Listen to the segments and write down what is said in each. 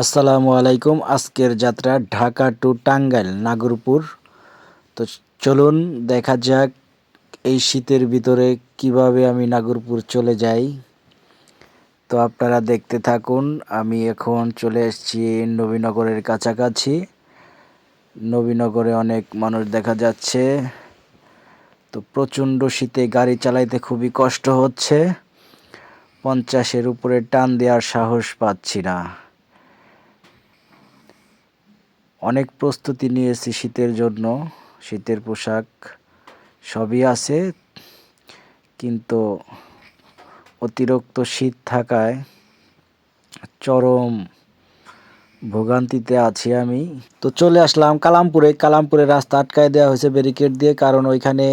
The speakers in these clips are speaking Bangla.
আসসালামু আলাইকুম। আজকের যাত্রা ঢাকা টু টাঙ্গাইল, নাগরপুর। তো চলুন দেখা যাক এই শীতের ভিতরে কীভাবে আমি নাগরপুর চলে যাই। তো আপনারা দেখতে থাকুন, আমি এখন চলে এসেছি নবীনগরের কাছাকাছি। নবীনগরে অনেক মানুষ দেখা যাচ্ছে। তো প্রচণ্ড শীতে গাড়ি চালাইতে খুবই কষ্ট হচ্ছে। পঞ্চাশের উপরে টান দেওয়ার সাহস পাচ্ছি না। অনেক প্রস্তুতি নিয়েছি শীতের জন্য। শীতের পোশাক সবই আছে। কিন্তু অতিরিক্ত শীত থাকায় চরম ভোগান্তিতে আছি আমি। তো চলে আসলাম কালামপুরে। কালামপুরে রাস্তা আটকায় দেওয়া হয়েছে ব্যারিকেড দিয়ে। কারণ ওইখানে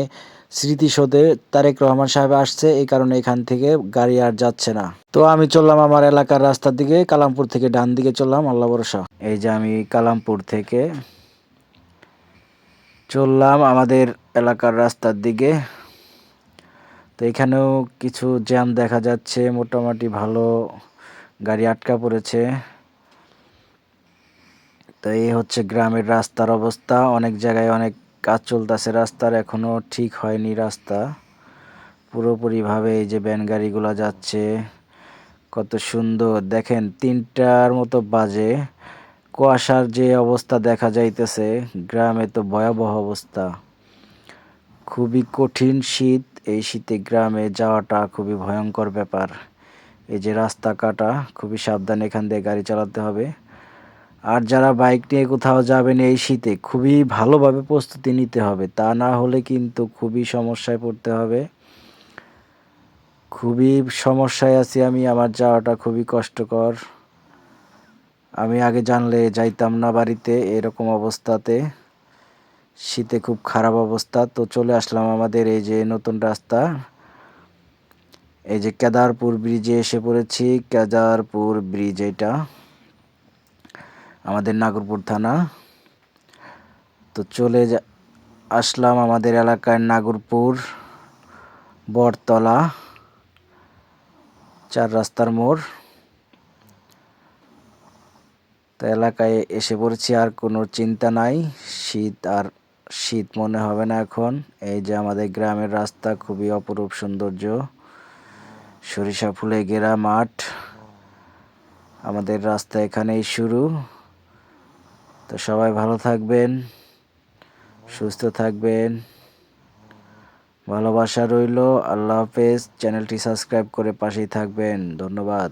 স্মৃতিসৌধে তারেক রহমান সাহেব আসছে। এই কারণে এখান থেকে গাড়ি আর যাচ্ছে না। তো আমি চললাম আমার এলাকার রাস্তার দিকে। কালামপুর থেকে ডান দিকে চললাম। আল্লাহ ভরসা। এই যে আমি কালামপুর থেকে চললাম আমাদের এলাকার রাস্তার দিকে। তো এখানেও কিছু জ্যাম দেখা যাচ্ছে, মোটামুটি ভালো গাড়ি আটকা পড়েছে। তো এই হচ্ছে গ্রামের রাস্তার অবস্থা, অনেক জায়গায় অনেক কাজ চলতেছে, রাস্তার এখনও ঠিক হয়নি রাস্তা। পুরোপুরিভাবে এই যে ভ্যান গাড়িগুলো যাচ্ছে, কত সুন্দর। দেখেন তিনটার মতো বাজে কুয়াশার যে অবস্থা দেখা যাইতেছে, গ্রামে তো ভয়াবহ অবস্থা। খুবই কঠিন শীত, এই শীতে গ্রামে যাওয়াটা খুবই ভয়ঙ্কর ব্যাপার। এই যে রাস্তা কাটা, খুবই সাবধানে এখান দিয়ে গাড়ি চালাতে হবে। আর যারা বাইক নিয়ে কোথাও যাবেন এই শীতে, খুবই ভালোভাবে প্রস্তুতি নিতে হবে। তা না হলে কিন্তু খুবই সমস্যায় পড়তে হবে। খুবই সমস্যায় আছি আমি, আমার যাওয়াটা খুবই কষ্টকর। আমি আগে জানলে যাইতাম না বাড়িতে এরকম অবস্থাতে। শীতে খুব খারাপ অবস্থা। তো চলে আসলাম আমাদের এই যে নতুন রাস্তা। এই যে কেদারপুর ব্রিজে এসে পড়েছি। কেদারপুর ব্রিজ এটা। আমাদের নাগরপুর থানা। তো চলে আসলাম আমাদের এলাকায় নাগরপুর বটতলা। চার রাস্তার মোড়। তো এলাকায় এসে পড়েছি, আর কোনো চিন্তা নাই। শীত আর শীত মনে হবে না এখন। এই যে আমাদের গ্রামের রাস্তা খুবই অপরূপ সৌন্দর্য। সরিষা ফুলে ঘেরা মাঠ। আমাদের রাস্তা এখানেই শুরু। তো সবাই ভালো থাকবেন, সুস্থ থাকবেন। ভালোবাসা রইল। আল্লাহ হাফেজ। চ্যানেলটি সাবস্ক্রাইব করে পাশেই থাকবেন। ধন্যবাদ।